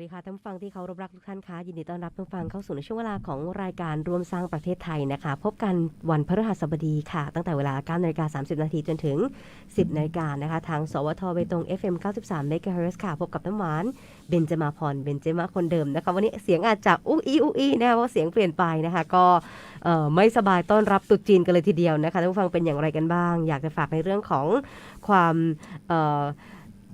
วัสดีค่ะท่านผู้ฟังที่เคารพรักทุกท่านคะยินดีต้อนรับท่านผู้ฟังเข้าสู่ในช่วงเวลาของรายการร่วมสร้างประเทศไทยนะคะ พบกันวันพฤหัสบดีค่ะ ตั้งแต่เวลา9นาฬิกา30 นาทีจนถึง 10นาฬิกานะคะ ทาง สวทเบตง FM 93 MHz ค่ะ พบกับน้ำหวานเบนจมาพรเบนเจมาคนเดิมนะคะ วันนี้เสียงอาจจะอุ้อีอุ้อีนะคะเพราะเสียงเปลี่ยนไปนะคะ ก็ไม่สบายต้อนรับตรุษจีนกันเลยทีเดียวนะคะท่านผู้ฟังเป็นอย่างไรกันบ้าง อยากจะฝากในเรื่องของความ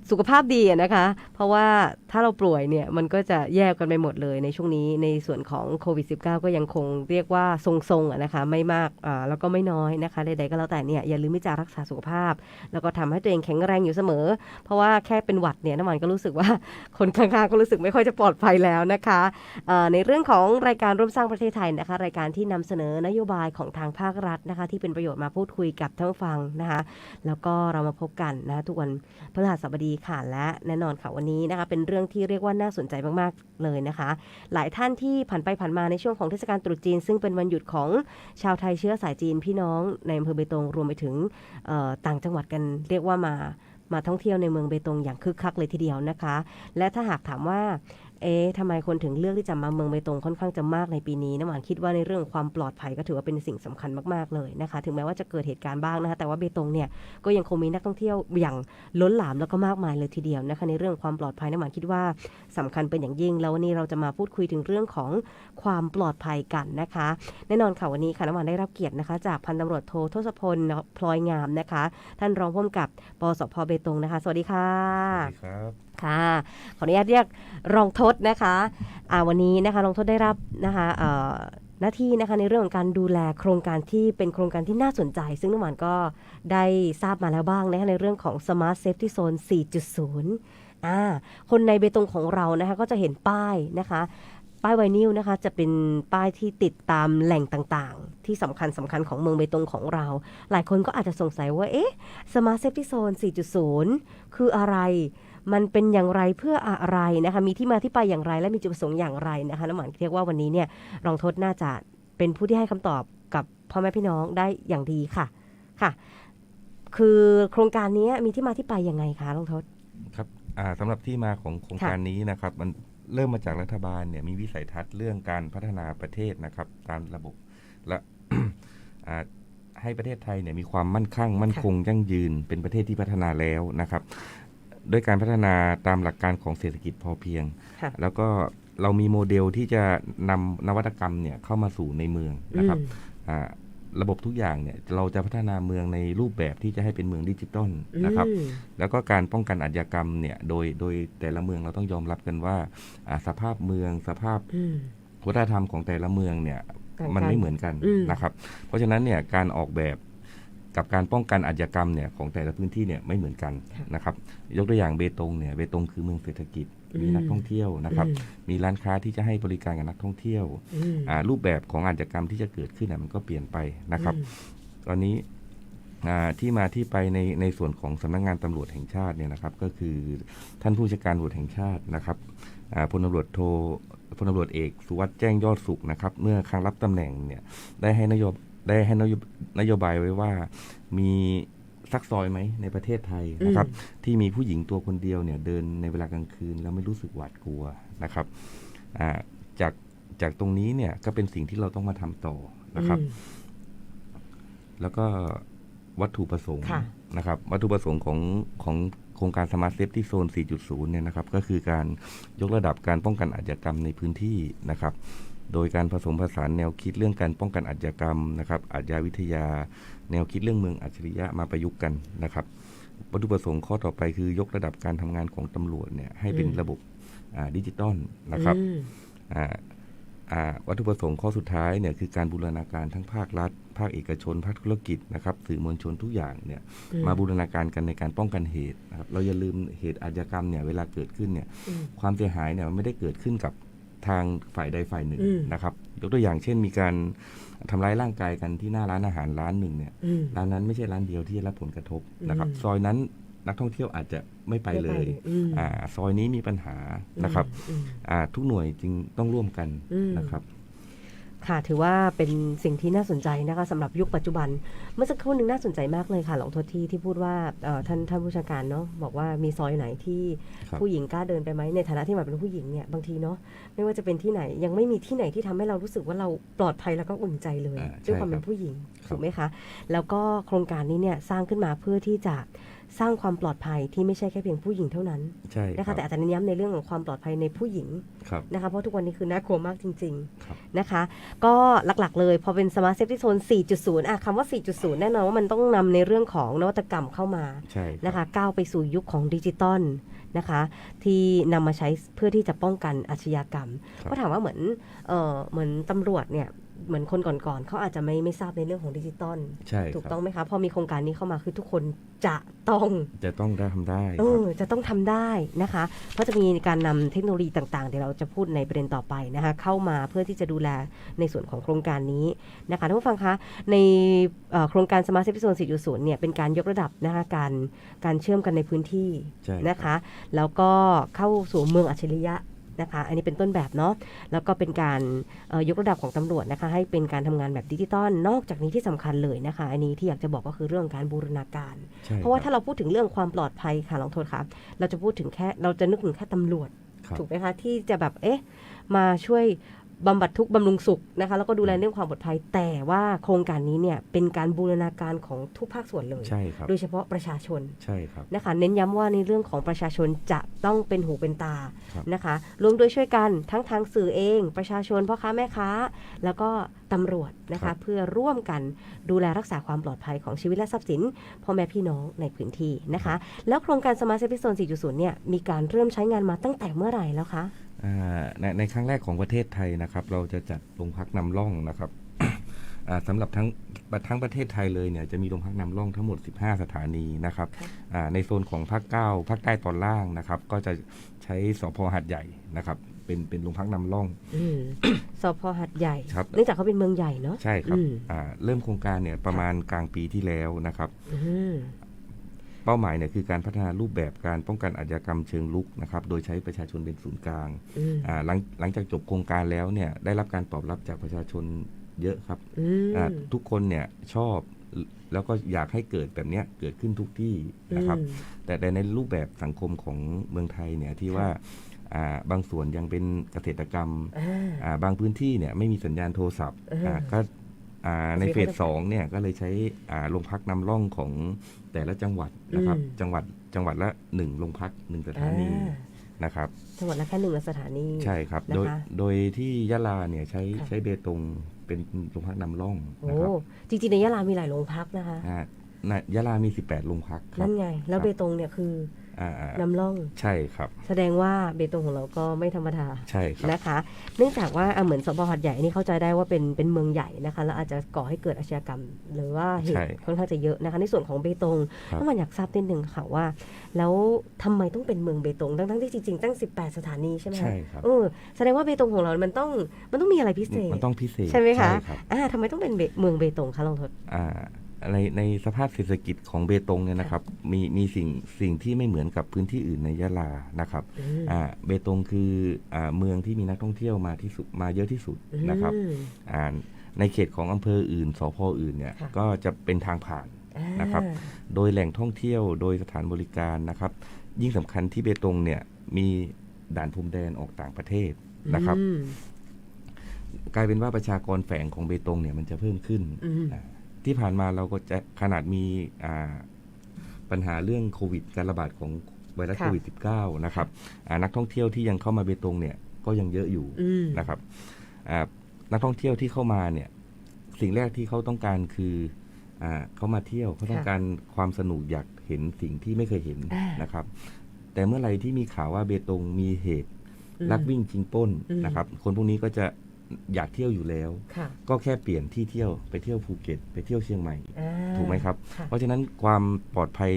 สุขภาพดีอะนะคะ เพราะว่าถ้าเราป่วยเนี่ยมันก็จะแยกกันไปหมดเลยในช่วงนี้ในส่วนของโควิด -19 ก็ยังคงเรียกว่าทรงๆอะนะคะไม่มากอ่าแล้วก็ไม่น้อยนะคะใดๆก็แล้วแต่เนี่ยอย่าลืมที่จะรักษาสุขภาพ แล้วก็ทำให้ตัวเองแข็งแรงอยู่เสมอ เพราะว่าแค่เป็นหวัดเนี่ยน้ำมันก็รู้สึกว่าคนข้างๆก็รู้สึกไม่ค่อยจะปลอดภัยแล้วนะคะในเรื่องของรายการร่วมสร้างประเทศไทยนะคะ รายการที่นำเสนอนโยบายของทางภาครัฐนะคะ ที่เป็นประโยชน์มาพูดคุยกับท่านผู้ฟังนะคะแล้วก็เรามาพบกันนะทุกวันพฤหัสบดีค่ะและแน่นอนค่ะวันนี้นะคะเป็นเรื่องที่เรียกว่าน่าสนใจมากๆเลยนะคะ หลายท่านที่ผ่านไปผ่านมาในช่วงของเทศกาลตรุษจีน ซึ่งเป็นวันหยุดของชาวไทยเชื้อสายจีนพี่น้องในอำเภอเบตงรวมไปถึงต่างจังหวัดกันเรียกว่ามามาท่องเที่ยวในเมืองเบตงอย่างคึกคักเลยทีเดียวนะคะ และถ้าหากถามว่า เอ๊ะทำไมคนถึงเลือกที่จะมาเมืองเบตงค่อนข้างจะมากในปีนี้น้ำหวานคิดว่าในเรื่องความปลอดภัยก็ถือว่าเป็นสิ่งสำคัญมากๆเลยนะคะ ถึงแม้ว่าจะเกิดเหตุการณ์บ้างนะคะแต่ว่าเบตงเนี่ยก็ยังคงมีนักท่องเที่ยวอย่างล้นหลามแล้วก็มากมายเลยทีเดียวนะคะในเรื่องความปลอดภัยน้ำหวานคิดว่าสำคัญเป็นอย่างยิ่ง แล้ววันนี้เราจะมาพูดคุยถึงเรื่องของความปลอดภัยกันนะคะ แน่นอนค่ะวันนี้ค่ะน้ำหวานได้รับเกียรตินะคะ จากพันตำรวจโททศพลพลอยงามนะคะ ท่านรองผู้กำกับปสพเบตงนะคะ สวัสดีค่ะสวัสดีครับ ค่ะขออนุญาตเรียกรองทศนะคะอ่าวันนี้นะคะรองทศได้รับนะคะเอ่อหน้าที่นะคะในเรื่องของการดูแลโครงการที่เป็นโครงการที่น่าสนใจ ซึ่งน้ำหวานก็ได้ทราบมาแล้วบ้างนะคะในเรื่องของ Smart Safety Zone 4.0อ่าคนในเบตงของเรานะคะก็จะเห็นป้ายนะคะป้ายไวนิลนะคะจะเป็นป้ายที่ติดตามแหล่งต่างๆ ที่สำคัญสำคัญของเมืองเบตงของเรา หลายคนก็อาจจะสงสัยว่า เอ๊ะ Smart Safety Zone 4.0 คืออะไร มันเป็นอย่างไรเพื่ออะไรนะคะมีที่มาที่ไปอย่างไร และมีจุดประสงค์อย่างไรนะคะน้ำหวานเรียกว่าวันนี้เนี่ยรองทศน่าจะเป็นผู้ที่ให้คำตอบกับพ่อแม่พี่น้องได้อย่างดีค่ะค่ะ คือโครงการนี้มีที่มาที่ไปยังไงคะรองทศครับอ่าสำหรับที่มาของโครงการนี้นะครับ มันเริ่มมาจากรัฐบาลเนี่ยมีวิสัยทัศน์เรื่องการพัฒนาประเทศนะครับ ตามระบบและอ่าให้ประเทศไทยเนี่ยมีความมั่นคงมั่นคงยั่งยืนเป็นประเทศที่พัฒนาแล้วนะครับ ด้วยการพัฒนาตามหลักการของเศรษฐกิจพอเพียงค่ะแล้วก็เรามีโมเดลที่จะนำนวัตกรรมเนี่ยเข้ามาสู่ในเมืองนะครับอืมอ่าระบบทุกอย่างเนี่ยเราจะพัฒนาเมืองในรูปแบบที่จะให้เป็นเมืองดิจิตอลนะครับอืมแล้วก็การป้องกันอาชญากรรมเนี่ยโดยโดยแต่ละเมืองเราต้องยอมรับกันว่าอ่าสภาพเมืองสภาพอืมวัฒนธรรมของแต่ละเมืองเนี่ยต่างกันมันไม่เหมือนกันอืมนะครับ เพราะฉะนั้นเนี่ยการออกแบบ กับการป้องกันอาชญากรรมเนี่ยของแต่ละพื้นที่เนี่ยไม่เหมือนกันนะครับยกตัวอย่างเบตงเนี่ยเบตงคือเมืองเศรษฐกิจมีนักท่องเที่ยวนะครับมีร้านค้าที่จะให้บริการกับนักท่องเที่ยวอืมอ่ารูปแบบของอาชญากรรมที่จะเกิดขึ้นน่ะมันก็เปลี่ยนไปนะครับ ตอนนี้อ่าที่มาที่ไปในในส่วนของสำนักงานตำรวจแห่งชาติเนี่ยนะครับ ก็คือท่านผู้จัดการตำรวจแห่งชาตินะครับอ่าพลตำรวจโทพลตำรวจเอกสุวัสด์แจ้งยอดสุขนะครับ เมื่อครั้งรับตำแหน่งเนี่ยได้ให้นโยบ ได้ให้นโยบนโยบายไว้ว่ามีสักซอยไหมในประเทศไทยนะครับ ที่มีผู้หญิงตัวคนเดียวเนี่ยเดินในเวลากลางคืน แล้วไม่รู้สึกหวาดกลัวนะครับอ่าจากจากตรงนี้เนี่ยก็เป็นสิ่งที่เราต้องมาทำต่อนะครับ แล้วก็วัตถุประสงค์ค่ะนะครับ วัตถุประสงค์ของของโครงการ Smart Safety Zone 4.0 เนี่ยนะครับ ก็คือการยกระดับการป้องกันอาชญากรรมในพื้นที่นะครับ โดยการผสมผสานแนวคิดเรื่องการป้องกันอาชญากรรมนะครับอาชญาวิทยา แนวคิดเรื่องเมืองอัจฉริยะมาประยุกต์กันนะครับวัตถุประสงค์ข้อต่อไปคือยกระดับการทำงานของตำรวจเนี่ยให้เป็นอืมระบบอ่าดิจิตอลนะครับอืมอ่าอ่าวัตถุประสงค์ข้อสุดท้ายเนี่ยคือการบูรณาการทั้งภาครัฐ ภาคเอกชน ภาคธุรกิจนะครับสื่อมวลชนทุกอย่างเนี่ยอืมมาบูรณาการกันในการป้องกันเหตุนะครับเราอย่าลืมเหตุอาชญากรรมเนี่ยเวลาเกิดขึ้นเนี่ยอืมความเสียหายเนี่ยมันไม่ได้เกิดขึ้นกับ ทางฝ่ายใดฝ่ายหนึ่งอืมนะครับ ยกตัวอย่างเช่นมีการทำร้ายร่างกายกันที่หน้าร้านอาหารร้านหนึ่งเนี่ยอืมร้านนั้นไม่ใช่ร้านเดียวที่ได้รับผลกระทบนะครับอืมซอยนั้นนักท่องเที่ยวอาจจะไม่ไปเลยอืมอ่าซอยนี้มีปัญหานะครับอืมอ่าทุกหน่วยจึงต้องร่วมกันอืมนะครับ ค่ะถือว่าเป็นสิ่งที่น่าสนใจนะคะสำหรับยุคปัจจุบัน เมื่อสักครู่หนึงน่าสนใจมากเลยค่ะ หลวงโทษที่ที่พูดว่าเอ่อท่านท่านผู้ชาการเนาะบอกว่ามีซอยไหนที่ครับผู้หญิงกล้าเดินไปไหมในฐานะที่หมายเป็นผู้หญิงเนี่ยบางทีเนาะไม่ว่าจะเป็นที่ไหนยังไม่มีที่ไหนที่ทำให้เรารู้สึกว่าเราปลอดภัยแล้วก็อุ่นใจเลยอ่าด้วยความใช่เป็ครันบผู้หญิงครับถูกไหมคะ แล้วก็โครงการนี้เนี่ยสร้างขึ้นมาเพื่อที่จะ สร้างความปลอดภัยที่ไม่ใช่แค่เพียงผู้หญิงเท่านั้นใช่คนะรัคะบแต่อาจจะเน้นย้ำในเรื่องของความปลอดภัยในผู้หญิงครับ นะคะเพราะทุกวันนี้คือน่ากลัวมากจริงครับ ๆนะคะก็หลักๆเลยพอเป็น Smart Safety Zone 4.0 อะคำว่า 4.0 แน่นอนว่ามันต้องนำในเรื่องของนวัตกรรมเข้ามา ใช่รับ นะคะก้าวไปสู่ยุคของดิจิตอลนะคะที่นำมาใช้เพื่อที่จะป้องกันอาชญากรรม ครับ ก็ถามว่าเหมือนเออเหมือนตำรวจเนี่ย เหมือนคนก่อนๆเขาอาจจะไม่ไม่ทราบในเรื่องของดิจิตอลใช่ถูกครับต้องไหมคะพอมีโครงการนี้เข้ามาคือทุกคนจะต้องจะต้องได้ทำได้เอครับอจะต้องทำได้นะคะ เพราะจะมีการนำเทคโนโลยีต่างๆเดี๋ยวเราจะพูดในประเด็นต่อไปนะคะเข้ามาเพื่อที่จะดูแลในส่วนของโครงการนี้นะคะท่านผู้ฟังคะในเอ่อโครงการ Smart City Zone 4.0เนี่ยเป็นการยกระดับนะคะการการเชื่อมกันในพื้นที่ใช่นะคะ แล้วก็เข้าสู่เมืองอัจฉริยะ นะคะ อันนี้เป็นต้นแบบเนาะแล้วก็เป็นการเอ่อยกระดับของตำรวจนะคะ ให้เป็นการทำงานแบบดิจิตอลนอกจากนี้ที่สำคัญเลยนะคะ อันนี้ที่อยากจะบอกก็คือเรื่องของการบูรณาการใช่เพราะว่าคบถ้าเราพูดถึงเรื่องความปลอดภัยค่ะลองโทษค่ะเราจะพูดถึงแค่เราจะนึกถึงแค่ตำรวจครับถูกไหมคะที่จะแบบเอ๊ะมาช่วย บำบัดทุกข์บำรุงสุขนะคะ แล้วก็ดูแลเรื่องความปลอดภัย แต่ว่าโครงการนี้เนี่ยเป็นการบูรณาการของทุกภาคส่วนเลย ใช่ครับ โดยเฉพาะประชาชนใช่ครับนะคะ เน้นย้ำว่าในเรื่องของประชาชนจะต้องเป็นหูเป็นตาครับนะคะรวมด้วยช่วยกันทั้งทางสื่อเอง ประชาชนพ่อค้าแม่ค้า แล้วก็ตำรวจนะครัคะบเพื่อร่วมกันดูแลรักษาความปลอดภัยของชีวิตและทรัพย์สินพ่อแม่พี่น้องในพื้นที่นะคะ แล้วโครงการ Smart City Zone 4.0 เนี่ยมีการเริ่มใช้งานมาตั้งแต่เมื่อไหร่แล้วคะอ่า ในในครั้งแรกของประเทศไทยนะครับ เราจะจัดโรงพักนำร่องนะครับอ่าสำหรับทั้งทั้งประเทศไทยเลยเนี่ยจะมีโรงพักนำร่องทั้งหมด 15 สถานีนะครับค่ะอ่าในโซนของภาคเก้าภาคใต้ตอนล่างนะครับ ก็จะใช้สพหัดใหญ่นะครับเป็นเป็นโรงพักนำร่องอืมสพหัดใหญ่ครับเนื่องจากเขาเป็นเมืองใหญ่เนาะใช่ครับอืมอ่าเริ่มโครงการเนี่ยประมาณกลางปีที่แล้วนะครับอืม เป้าหมายเนี่ยคือการพัฒนารูปแบบการป้องกันอาชญากรรมเชิงลุกนะครับโดยใช้ประชาชนเป็นศูนย์กลางอืมอ่าหลังหลังจากจบโครงการแล้วเนี่ยได้รับการตอบรับจากประชาชนเยอะครับอืมอ่าทุกคนเนี่ยชอบแล้วก็อยากให้เกิดแบบเนี้ยเกิดขึ้นทุกที่นะครับอืมแต่แต่ในรูปแบบสังคมของเมืองไทยเนี่ยที่ค่ะว่าอ่าบางส่วนยังเป็นเกษตรกรรมอ่าอ่าบางพื้นที่เนี่ยไม่มีสัญญาณโทรศัพท์เอออ่าก็ อ่าในมีเฟสเขาจะสองเนี่ยก็เลยใช้อ่าโรงพักนำร่องของแต่ละจังหวัดนะครับ อืม จังหวัดจังหวัดละหนึ่งโรงพักหนึ่งสถานีอ่านะครับ จังหวัดละแค่หนึ่งสถานี ใช่ครับนะคะโดยโดยที่ยะลาเนี่ยใช้ค่ะ ใช้เบตงเป็นโรงพักนำร่องโอ้นะครับจริงๆในยะลามีหลายโรงพักนะคะ อ่าน่ะยะลามี 18โรงพักครันั่บ นไง แล้วครับ เบตงเนี่ยคืออ่าอ่า นำร่อง ใช่ครับ แสดงว่าเบตงของเราก็ไม่ธรรมดา ใช่ครับ นะคะ เนื่องจากว่าอะเหมือนสพหัดใหญ่นี่เข้าใจได้ว่าเป็นเป็นเมืองใหญ่นะคะ แล้วอาจจะก่อให้เกิดอาชญากรรม หรือว่าเหตุใช่ค่อนข้างจะเยอะนะคะ ในส่วนของเบตงครับถ้ามันอยากทราบนิดนึงค่ะว่า แล้วทำไมต้องเป็นเมืองเบตง ทั้งๆที่จริงๆตั้ง 18 สถานีใช่ไหมคะใช่ครับเออแสดงว่าเบตงของเรา มันต้อง มันต้องมีอะไรพิเศษ มันต้องพิเศษ ใช่ไหมคะครับอ่าทำไมต้องเป็นเบเมืองเบตงคะลองทดอ่า ในในสภาพเศรษฐกิจของเบตงเนี่ยนะครับมีมีสิ่งสิ่งที่ไม่เหมือนกับพื้นที่อื่นในยะลานะครับอืมอ่าเบตงคืออ่าเมืองที่มีนักท่องเที่ยวมาที่สุดมาเยอะที่สุดนะครับอืมอ่าในเขตของอำเภออื่นสพอื่นเนี่ยค่ะก็จะเป็นทางผ่านอ่านะครับ โดยแหล่งท่องเที่ยวโดยสถานบริการนะครับ ยิ่งสำคัญที่เบตงเนี่ยมีด่านพรมแดนออกต่างประเทศนะครับอืมกลายเป็นว่าประชากรแฝงของเบตงเนี่ยมันจะเพิ่มขึ้นอืมอ่า ที่ผ่านมาเราก็จะขนาดมีอ่าปัญหาเรื่องโควิดการระบาดของไวรัสค่ะโควิด -19 นะครับอ่านักท่องเที่ยวที่ยังเข้ามาเบตงเนี่ยก็ยังเยอะอยู่อืมนะครับอ่านักท่องเที่ยวที่เข้ามาเนี่ยสิ่งแรกที่เขาต้องการคืออ่าเขามาเที่ยวเขาต้องการความสนุกอยากเห็นสิ่งที่ไม่เคยเห็นอ่านนะครับ แต่เมื่อไหร่ที่มีข่าวว่าเบตงมีเหตุอืมลักวิ่งชิงปล้นอืมนะครับ คนพวกนี้ก็จะ อยากเที่ยวอยู่แล้ว ค่ะก็แค่เปลี่ยนที่เที่ยวไปเที่ยวภูเก็ต ไปเที่ยวเชียงใหม่ อ่าถูกไหมครับค่ะเพราะฉะนั้นความปลอดภัย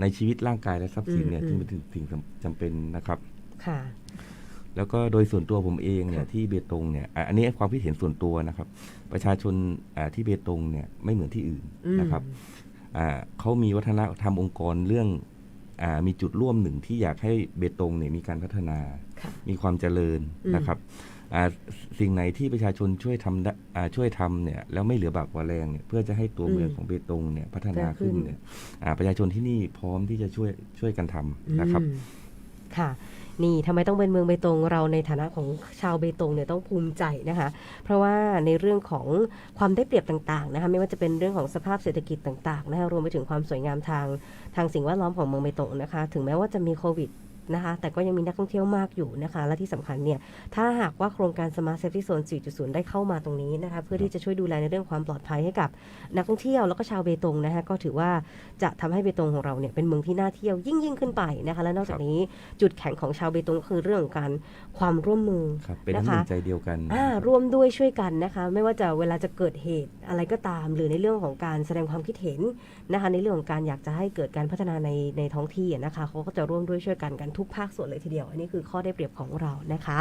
ในชีวิตร่างกายและทรัพย์สินเนี่ยอืม จึงเป็นสิ่งจำเป็นนะครับ ค่ะ แล้วก็โดยส่วนตัวผมเองเนี่ยค่ะที่เบตงเนี่ยอะอันนี้ความคิดเห็นส่วนตัวนะครับ ประชาชนอ่าที่เบตงเนี่ยไม่เหมือนที่อื่นอืมนะครับอ่าเขามีวัฒนธรรมองค์กรเรื่องอามีจุดร่วมหนึ่งที่อยากให้เบตงเนี่ยมีการพัฒนา ค่ะมีความเจริญอืม นะครับอ่า สิ่งไหนที่ประชาชนช่วยทำได้อ่าช่วยทำเนี่ยแล้วไม่เหลือบากกว่าแรงเนี่ยเพื่อจะให้ตัวเมืองอืมของเบตงเนี่ยพัฒนาเพิ่ขึ้มนขึ้นเนี่ยอ่าประชาชนที่นี่พร้อมที่จะช่วยช่วยกันทำนะครับอืมค่ะนี่ทำไมต้องเป็นเมืองเบตงเราในฐานะของชาวเบตงเนี่ยต้องภูมิใจนะคะ เพราะว่าในเรื่องของความได้เปรียบต่างๆนะคะไม่ว่าจะเป็นเรื่องของสภาพเศรษฐกิจต่างๆนะคะรวมไปถึงความสวยงามทางทางสิ่งแวดล้อมของเมืองเบตงนะคะ ถึงแม้ว่าจะมีโควิด นะคะ แต่ก็ยังมีนักท่องเที่ยวมากอยู่นะคะ และที่สำคัญเนี่ย ถ้าหากว่าโครงการ Smart Safety Zone 4.0 ได้เข้ามาตรงนี้นะคะ เพื่อที่จะช่วยดูแลในเรื่องความปลอดภัยให้กับนักท่องเที่ยวแล้วก็ชาวเบตงนะคะ ก็ถือว่าจะทำให้เบตงของเราเนี่ยเป็นเมืองที่น่าเที่ยวยิ่งยิ่งขึ้นไปนะคะ และนอกจากนี้จุดแข็งของชาวเบตงก็คือเรื่องของการความร่วมมือครับเป็นนะน้ำหคะนึ่งใจเดียวกันอ่าร่วมด้วยช่วยกันนะคะ ไม่ว่าจะเวลาจะเกิดเหตุอะไรก็ตาม หรือในเรื่องของการแสดงความคิดเห็นนะคะ ในเรื่องของการอยากจะให้เกิดการพัฒนาในในท้องที่อะนะคะเขาก็จะร่วมด้วยช่วยกันกันทุุกภาคส่วนเลยทีเดียว อันนี้คือข้อได้เปรียบของเรานะคะ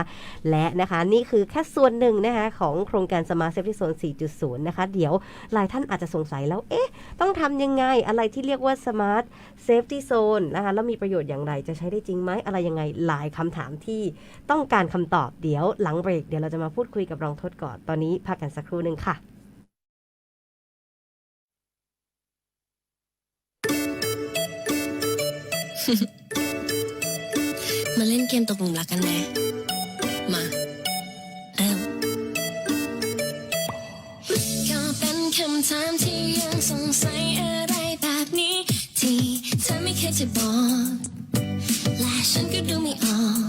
และนะคะนี่คือแค่ส่วนหนึ่งนะคะของโครงการ Smart Safety Zone 4.0 นะคะ เดี๋ยวหลายท่านอาจจะสงสัยแล้วเอ๊ะ ต้องทำยังไงอะไรที่เรียกว่า Smart Safety Zone นะคะแล้วมีประโยชน์อย่างไรจะใช้ได้จริงไหมอะไรยังไงหลายคำถามที่ต้องการคำตอบเดี๋ยวหลังเบรกเดี๋ยวเราจะมาพูดคุยกับรองทศก่อนตอนนี้พักกันสักครู่หนึ่งค่ะ มาเล่นเกมตกหลุมรักกันไหมมา เริ่มก็เป็นคำถามที่ยังสงสัยอะไรแบบนี้ ที่เธอไม่เคยจะบอก และฉันก็ดูไม่ออก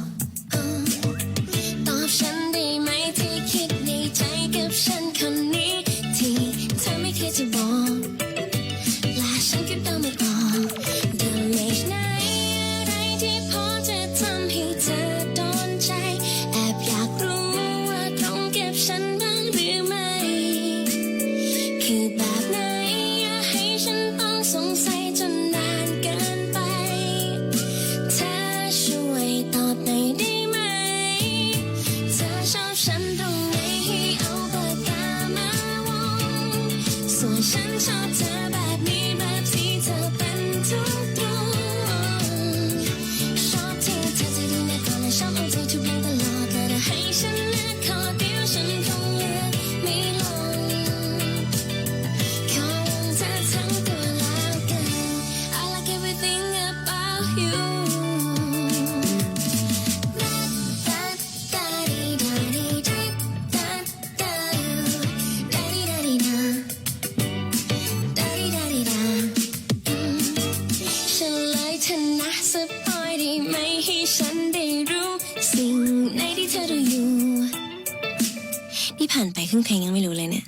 ผ่านไปครึ่งเพลงยังไม่รู้เลยเนี่ย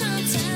ว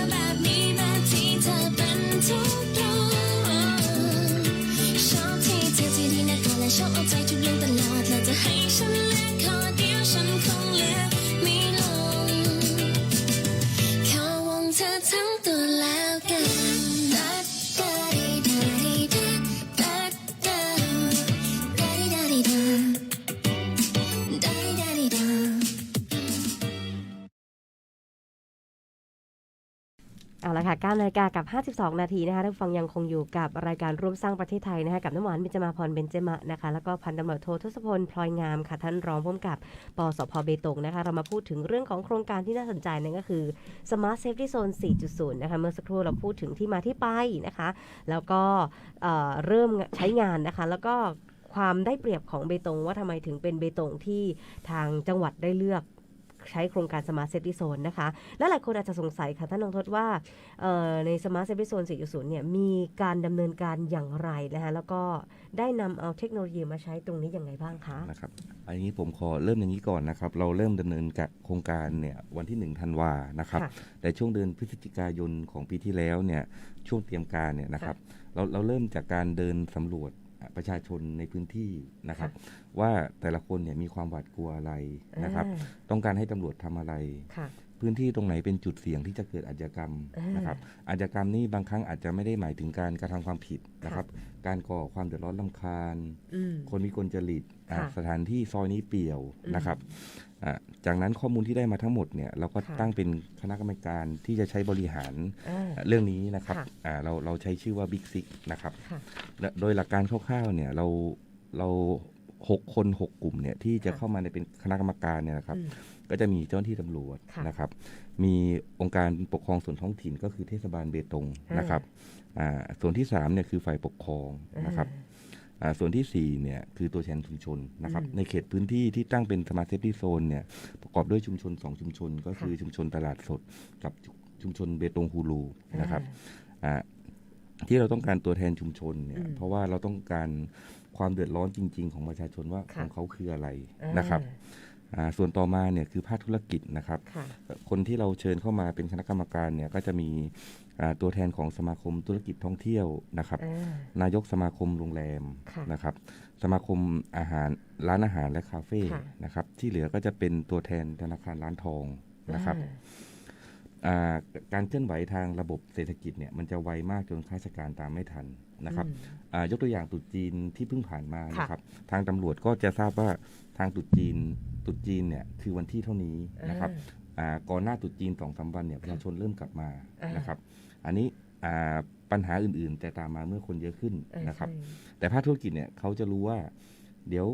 9นาฬิกากับ 52 นาทีนะคะท่านฟังยังคงอยู่กับรายการร่วมสร้างประเทศไทยนะคะกับน้ำหวานเบญจมาพรเบญจมะนะคะแล้วก็พันตำรวจโททศพลพลอยงามค่ะท่านรองผู้กำกับปสพเบตงนะคะเรามาพูดถึงเรื่องของโครงการที่น่าสนใจนั่นก็คือ Smart Safety Zone 4.0 นะคะเมื่อสักครู่เราพูดถึงที่มาที่ไปนะคะ แล้วก็เเริ่มใช้งานนะคะ แล้วก็ความได้เปรียบของเบตงว่าทำไมถึงเป็นเบตงที่ทางจังหวัดได้เลือก ใช้โครงการ Smart Safety Zone นะคะ และหลายคนอาจจะสงสัยค่ะท่านนงทศว่าเอ่อใน Smart Safety Zone 4.0เนี่ยมีการดำเนินการอย่างไรนะคะแล้วก็ได้นำเอาเทคโนโลยีมาใช้ตรงนี้อย่างไรบ้างคะนะครับอันนี้ผมขอเริ่มอย่างนี้ก่อนนะครับ เราเริ่มดำเนินการโครงการเนี่ยวันที่1ธันวานะครับค่ะแต่ช่วงเดือนพฤศจิกายนของปีที่แล้วเนี่ยช่วงเตรียมการเนี่ยนะครับเราเราเริ่มจากการเดินสำรวจ ประชาชนในพื้นที่นะครับ ว่าแต่ละคนเนี่ยมีความหวาดกลัวอะไรนะครับอ่าต้องการให้ตำรวจทำอะไรค่ะพื้นที่ตรงไหนเป็นจุดเสี่ยงที่จะเกิดอาชญากรรมอ่านนะครับอาชญากรรมนี่บางครั้งอาจจะไม่ได้หมายถึงการกระทำความผิดนะครับ การก่อความเดือดร้อนลำคาญอืมคนวิกลจริตอะค่ะสถานที่ซอยนี้เปี่ยวอืมนะครับอะ จากนั้นข้อมูลที่ได้มาทั้งหมดเนี่ยเราก็ค่ะตั้งเป็นคณะกรรมการที่จะใช้บริหารอ่าเรื่องนี้นะครับค่ะอ่าเราเราใช้ชื่อว่า Big Six นะครับค่ะและโดยหลักการคร่าวๆเนี่ยเราเราหกคนหกกลุ่มเนี่ยที่จะค่ะเข้ามาในเป็นคณะกรรมการเนี่ยนะครับอืมก็จะมีเจ้าหน้าที่ตำรวจค่ะนะครับ มีองค์การปกครองส่วนท้องถิ่นก็คือเทศบาลเบตงอ่านนะครับอ่าส่วนที่สามเนี่ยคือฝ่ายปกครองนะครับอ่า ส่วนที่ 4 เนี่ย คือตัวแทนชุมชนนะครับอืมในเขตพื้นที่ที่ตั้งเป็นสมาร์ทเซฟตี้โซนเนี่ย ประกอบด้วยชุมชน 2 ชุมชน ก็คือค่ะชุมชนตลาดสดกับชุมชนเบตงฮูลูนะครับอ่าอ่าที่เราต้องการตัวแทนชุมชนเนี่ยอืมเพราะว่าเราต้องการความเดือดร้อนจริง ๆ ของประชาชนว่าค่ะของเขาคืออะไรอ่านะครับอ่าส่วนต่อมาเนี่ยคือภาคธุรกิจนะครับค่ะคนที่เราเชิญเข้ามาเป็นคณะกรรมการเนี่ยก็จะมีอ่า ตัวแทนของสมาคมธุรกิจท่องเที่ยวนะครับอ่านายกสมาคมโรงแรมค่ะนะครับ สมาคมอาหารร้านอาหารและคาเฟ่ค่ะนะครับ ที่เหลือก็จะเป็นตัวแทนธนาคารร้านทองนะครับอ่าอ่าการเคลื่อนไหวทางระบบเศรษฐกิจเนี่ยมันจะไวมากจนข้าราชการตามไม่ทันนะครับอืมอ่ายกตัวอย่างตรุษจีนที่เพิ่งผ่านมาค่ะนะครับ ทางตำรวจก็จะทราบว่าทางตรุษจีนตรุษจีนเนี่ยคือวันที่เท่านี้นะครับอ่าก่อนหน้าตรุษจีนสองสามวันเนี่ยประชาชนเริ่มกลับมาอ่านนะครับ อันนี้อ่าปัญหาอื่นๆ แต่ตามมาเมื่อคนเยอะขึ้นอ่านะครับใช่แต่ภาคธุรกิจเนี่ยเขาจะรู้ว่าเดี๋ยว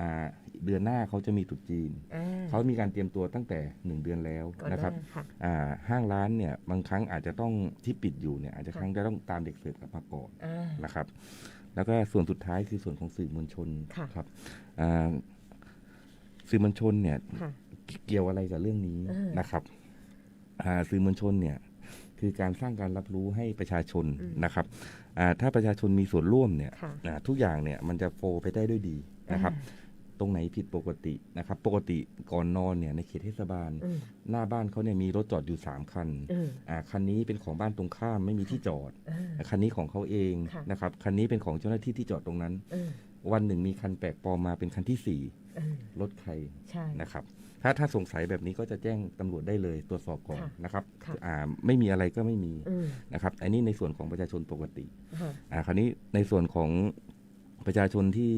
อ่าเดือนหน้าเขาจะมีตรุษจีนอ่าเขามีการเตรียมตัวตั้งแต่หนึ่งเดือนแล้วก่อนหนะครับค่ะอ่าห้างร้านเนี่ยบางครั้งอาจจะต้องที่ปิดอยู่เนี่ยอาจจะค่ะครั้งจะต้องตามเด็กเสิร์ฟกลับมาก่อนอ่านะครับ แล้วก็ส่วนสุดท้ายคือส่วนของสื่อมวลชนค่ะครับอ่าสื่อมวลชนเนี่ยค่ะเกี่ยวอะไรกับเรื่องนี้เออนะครับอ่าสื่อมวลชนเนี่ย คือการสร้างการรับรู้ให้ประชาชนอืมนะครับอ่าถ้าประชาชนมีส่วนร่วมเนี่ยค่ะอ่าทุกอย่างเนี่ยมันจะโฟลไปได้ด้วยดีนะครับอ่าตรงไหนผิดปกตินะครับ ปกติก่อนนอนเนี่ยในเขตเทศบาลอืมหน้าบ้านเขาเนี่ยมีรถจอดอยู่ 3 คันอืมอ่าคันนี้เป็นของบ้านตรงข้ามไม่มีที่จอดอ่าคันนี้ของเขาเองค่ะนะครับคันนี้เป็นของเจ้าหน้าที่ที่จอดตรงนั้นอืมวันหนึ่งมีคันแปลกปลอมมาเป็นคันที่สี่อืมรถใครใช่นะครับ ถ้าถ้าสงสัยแบบนี้ก็จะแจ้งตำรวจได้เลยตรวจสอบก่อนค่ะนะครับค่ะอ่าไม่มีอะไรก็ไม่มีอืมนะครับ อันนี้ในส่วนของประชาชนปกติค่ะอ่าคราวนี้ในส่วนของประชาชนที่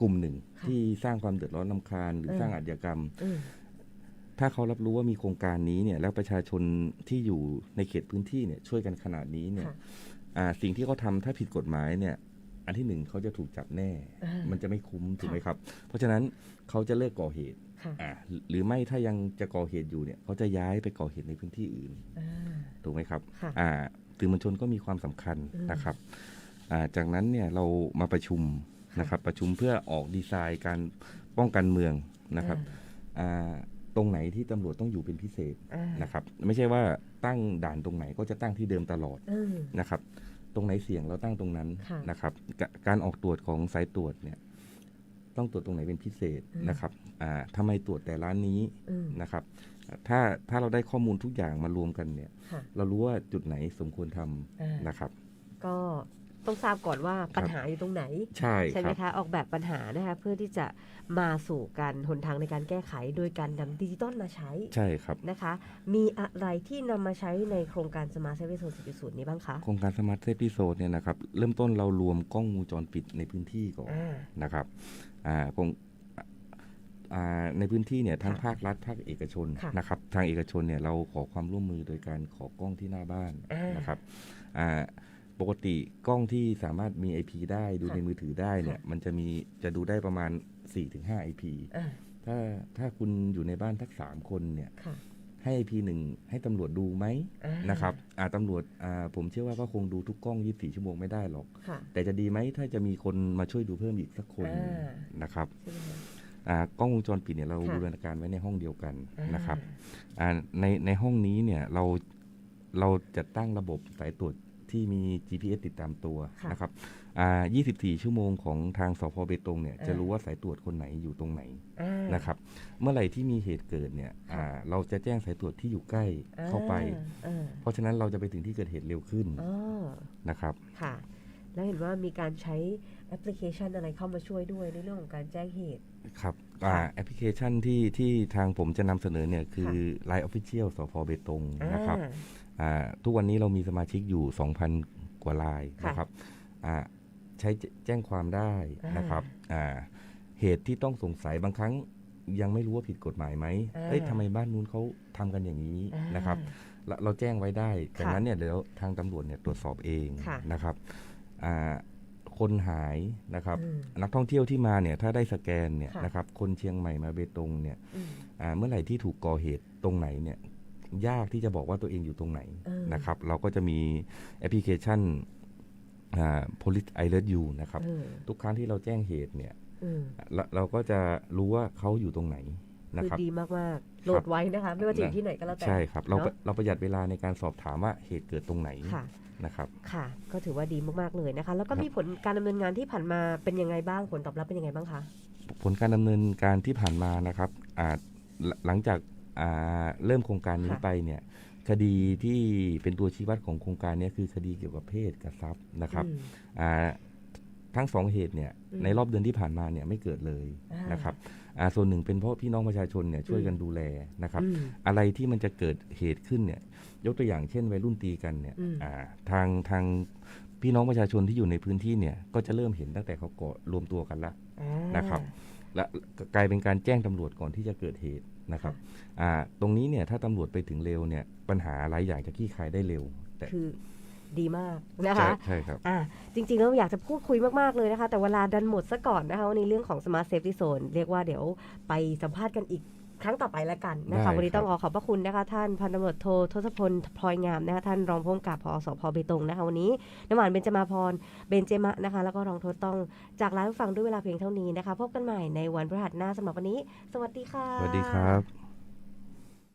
กลุ่มหนึ่งค่ะที่สร้างความเดือดร้อนลำคาญหรือเออสร้างอาชญากรรมอืมถ้าเขารับรู้ว่ามีโครงการนี้เนี่ย แล้วประชาชนที่อยู่ในเขตพื้นที่เนี่ย ช่วยกันขนาดนี้เนี่ยค่ะอ่าสิ่งที่เขาทำถ้าผิดกฎหมายเนี่ยอันที่หนึ่งเขาจะถูกจับแน่อ่ามัมันจะไม่คุ้มถูกค่ะไหมครับ เพราะฉะนั้นเขาจะเลิกก่อเหตุค่ะ อ่าหรือไม่ถ้ายังจะก่อเหตุอยู่เนี่ยเขาจะย้ายไปก่อเหตุในพื้นที่อื่นอ่าถูกไหมครับค่ะอ่าสื่อมวลชนก็มีความสำคัญอืมนะครับอ่าจากนั้นเนี่ยเรามาประชุมค่ะนะครับประชุมเพื่อออกดีไซน์การป้องกันเมืองนะครับอ่าตรงไหนที่ตำรวจต้องอยู่เป็นพิเศษอ่านะครับ ไม่ใช่ว่าตั้งด่านตรงไหนก็จะตั้งที่เดิมตลอดอืมนะครับ ตรงไหนเสี่ยงเราตั้งตรงนั้นค่ะนะครับกะการออกตรวจของสายตรวจเนี่ย ต้องตรวจตรงไหนเป็นพิเศษอืมนะครับอ่าทำไมตรวจแต่ร้านนี้อืมนะครับ ถ้าถ้าเราได้ข้อมูลทุกอย่างมารวมกันเนี่ยค่ะเรารู้ว่าจุดไหนสมควรทอ่าำนะครับ ก็ต้องทราบก่อนว่าปัญหาอยู่ตรงไหน ใช่ใช่ไหคมรับคะออกแบบปัญหานะคะเพื่อที่จะมาสู่การหนทางในการแก้ไข โดยการนำดิจิตอลมาใช้ใช่ครับนะคะ มีอะไรที่นำมาใช้ในโครงการ Smart Service Zone 4.0นี้บ้างคะ โครงการสมาร์ทเซฟตี้โซนเนี่ยนะครับเริ่มต้นเรารวมกล้องวงจรปิดในพื้นที่ก่อนอ่านะครับ อ่าคงอ่าในพื้นที่เนี่ยทั้งค่ะภาครัฐภาคเอกชนค่ะนะครับทางเอกชนเนี่ยเราขอความร่วมมือโดยการขอกล้องที่หน้าบ้านอ่านนะครับอ่าปกติกล้องที่สามารถมี IP ได้ดูค่ะในมือถือได้เนี่ยค่ะมันจะมีจะดูได้ประมาณ 4-5 IP อ่าถ้าถ้าคุณอยู่ในบ้านทักสามคนเนี่ยค่ะ ให้ IP หนึ่งให้ตำรวจดูไหมอ่านะครับอ่าตำรวจอ่าผมเชื่อว่าก็คงดูทุกกล้อง 24 ชั่วโมงไม่ได้หรอก ค่ะแต่จะดีไหมถ้าจะมีคนมาช่วยดูเพิ่มอีกสักคนอ่า นะครับใช่ไหมคะอ่ากล้องวงจรปิดเนี่ยเราค่ะ บูรณาการไว้ในห้องเดียวกันอ่านะครับอ่าในในห้องนี้เนี่ยเราเราจะตั้งระบบสายตรวจที่มี GPS ติดตามตัวค่ะ นะครับอ่า 24 ชั่วโมงของทางสพเบตงเนี่ยอ่าจะรู้ว่าสายตรวจคนไหนอยู่ตรงไหนอ่านะครับ เมื่อไหร่ที่มีเหตุเกิดเนี่ยค่ะอ่าเราจะแจ้งสายตรวจที่อยู่ใกล้เข้าไปอ่าเพราะฉะนั้นเราจะไปถึงที่เกิดเหตุเร็วขึ้นอ๋อนะครับค่ะแล้วเห็นว่ามีการใช้แอปพลิเคชันอะไรเข้ามาช่วยด้วยในเรื่องของการแจ้งเหตุ ครับอ่าค่ะแอปพลิเคชันที่ที่ทางผมจะนำเสนอเนี่ยคือ Line Official สพเบตงนะครับอ่าอ่าทุกวันนี้เรามีสมาชิกอยู่ 2,000 กว่าลายค่ะนะครับอ่าใช้แจ้งความได้นะครับอ่าเหตุที่ต้องสงสัยบางครั้งยังไม่รู้ว่าผิดกฎหมายไหมอ่าเอ้ยทำไมบ้านนู้นเขาทำกันอย่างนี้อ่านะครับเราเราแจ้งไว้ได้จากค่ะนั้นเนี่ยเดี๋ยวทางตำรวจเนี่ยตรวจสอบเองค่ะนะครับอ่าคนหายนะครับอืมนักท่องเที่ยวที่มาเนี่ยถ้าได้สแกนเนี่ยค่ะนะครับคนเชียงใหม่มาเบตงเนี่ยอืมอ่าเมื่อไหร่ที่ถูกก่อเหตุตรงไหนเนี่ยยากที่จะบอกว่าตัวเองอยู่ตรงไหนเออนะครับ เราก็จะมีแอปพลิเคชัน อ่า police alert you นะครับเออทุกครั้งที่เราแจ้งเหตุเนี่ยอืมเราเราก็จะรู้ว่าเขาอยู่ตรงไหนนะคือครับดีมากๆโหลดไว้นะคะ ไม่ว่าจะอยู่ที่ไหนก็แล้วแต่ ใช่ครับ เราเนอะเราประหยัดเวลาในการสอบถามว่าเหตุเกิดตรงไหนค่ะนะครับ ค่ะ ก็ถือว่าดีมากๆเลยนะคะ แล้วก็ครับมีผลการดำเนินงานที่ผ่านมาเป็นยังไงบ้าง ผลตอบรับเป็นยังไงบ้างคะ ผลการดำเนินการที่ผ่านมานะครับอ่าหลหลังจากอ่าเริ่มโครงการนี้ค่ะไปเนี่ย คดีที่เป็นตัวชี้วัดของโครงการเนี้คือคดีเกี่ยวกับเพศกับทรัพย์นะครับอืมอ่าทั้งสองเหตุเนี่ยอืมในรอบเดือนที่ผ่านมาเนี่ยไม่เกิดเลยอ่านนะครับอ่าส่วนหนึ่งเป็นเพราะพี่น้องประชาชนเนี่ยช่วยกันดูแลนะครับอืมอะไรที่มันจะเกิดเหตุขึ้นเนี่ยยกตัวอย่างเช่นวัยรุ่นตีกันเนี่ยอืมอ่าทางทางพี่น้องประชาชนที่อยู่ในพื้นที่เนี่ยก็จะเริ่มเห็นตั้งแต่เขาก่อรวมตัวกันละอ่านะครับและกลายเป็นการแจ้งตำรวจก่อนที่จะเกิดเหตุ นะครับค่ะอ่าตรงนี้เนี่ยถ้าตำรวจไปถึงเร็วเนี่ยปัญหาหลายอย่างจะคลี่คลายได้เร็วแต่คือดีมากนะใช่คะใช่ครับอ่าจริงๆแล้วอยากจะพูดคุยมาก ๆ เลยนะคะ แต่เวลาดันหมดซะก่อนนะคะวันนี้เรื่องของ Smart Safety Zone เรียกว่าเดี๋ยวไปสัมภาษณ์กันอีก ครั้งต่อไปแล้วกันนะคะได้วันนี้ครับต้องขอขอบพระคุณนะคะ ท่านพันตำรวจโททศพลพลอยงามนะคะท่านรองผู้กำกับพอสพเบตงนะคะวันนี้น้ำหวานเบญจมาพรเบนเจมะนะคะ แล้วก็รองโทษต้องจากลาผู้ฟังด้วยเวลาเพียงเท่านี้นะคะ พบกันใหม่ในวันพฤหัสหน้าสำหรับวันนี้ สวัสดีค่ะสวัสดีครับ